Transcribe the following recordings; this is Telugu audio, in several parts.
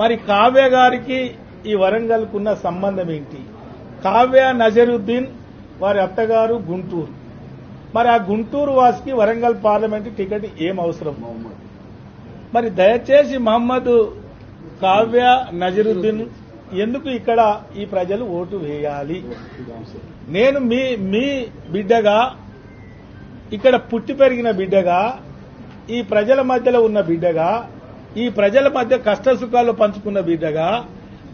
మరి కావ్య గారికి ఈ వరంగల్కున్న సంబంధం ఏంటి? కావ్య నజరుద్దీన్ వారి అత్తగారు గుంటూరు. మరి ఆ గుంటూరు వాసికి వరంగల్ పార్లమెంట్ టికెట్ ఏం అవసరం? మరి దయచేసి మహమ్మద్ కావ్య నజరుద్దీన్ ఎందుకు ఇక్కడ ఈ ప్రజలు ఓటు వేయాలి? నేను మీ మీ బిడ్డగా ఇక్కడ పుట్టి పెరిగిన బిడ్డగా ఈ ప్రజల మధ్యలో ఉన్న బిడ్డగా ఈ ప్రజల మధ్య కష్ట సుఖాలు పంచుకున్న బిడ్డగా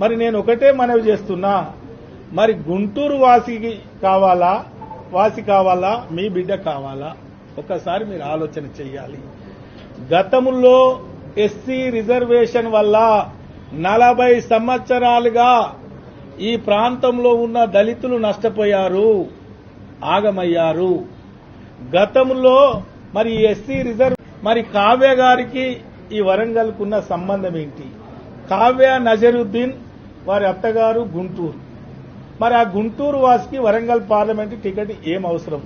మరి నేను ఒకటే మనవి చేస్తున్నా. మరి గుంటూరు వాసికి కావాలా? వాసి కావాలా? మీ బిడ్డ కావాలా? ఒక్కసారి మీరు ఆలోచన చేయాలి గతంలో ఎస్సీ రిజర్వేషన్ వల్ల నలభై సంవత్సరాలుగా ఈ ప్రాంతంలో ఉన్న దళితులు నష్టపోయారు ఆగమయ్యారు. గతంలో మరి ఎస్సీ రిజర్వ్ మరి కావ్య గారికి ఈ వరంగల్కున్న సంబంధం ఏంటి కావ్య నజరుద్దీన్ వారి అత్తగారు గుంటూరు. మరి ఆ గుంటూరు వాసికి వరంగల్ పార్లమెంట్ టికెట్ ఏం అవసరం?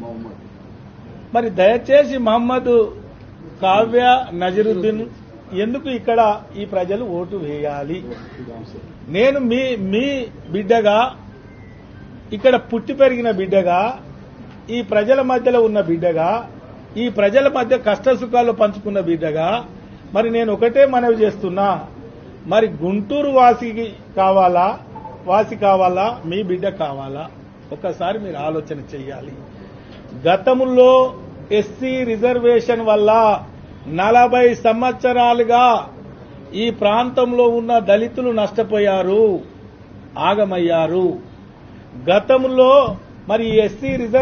మరి దయచేసి మహమ్మద్ కావ్య నజరుద్దీన్ ఎందుకు ఇక్కడ ఈ ప్రజలు ఓటు వేయాలి? నేను మీ మీ బిడ్డగా ఇక్కడ పుట్టి పెరిగిన బిడ్డగా ఈ ప్రజల మధ్యలో ఉన్న బిడ్డగా ఈ ప్రజల మధ్య కష్ట సుఖాలు పంచుకున్న బిడ్డగా మరి నేను ఒకటే మనవి చేస్తున్నా. మరి గుంటూరు వాసికి కావాలా? వాసి కావాలా? మీ బిడ్డ కావాలా? ఒక్కసారి మీరు ఆలోచన చేయాలి గతంలో ఎస్సీ రిజర్వేషన్ వల్ల నలభై సంవత్సరాలుగా ఈ ప్రాంతంలో ఉన్న దళితులు నష్టపోయారు. ఆగమయ్యారు. గతంలో మరి ఎస్సీ రిజర్వ్